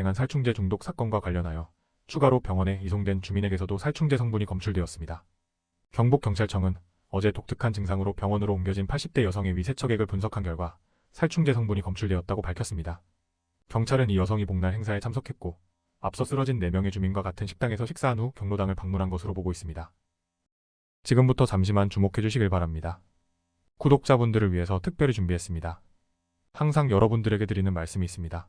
발생한 살충제 중독 사건과 관련하여 추가로 병원에 이송된 주민에게서도 살충제 성분이 검출되었습니다. 경북경찰청은 어제 독특한 증상으로 병원으로 옮겨진 80대 여성의 위세척액을 분석한 결과 살충제 성분이 검출되었다고 밝혔습니다. 경찰은 이 여성이 복날 행사에 참석했고 앞서 쓰러진 4명의 주민과 같은 식당에서 식사한 후 경로당을 방문한 것으로 보고 있습니다. 지금부터 잠시만 주목해 주시길 바랍니다. 구독자분들을 위해서 특별히 준비했습니다. 항상 여러분들에게 드리는 말씀이 있습니다.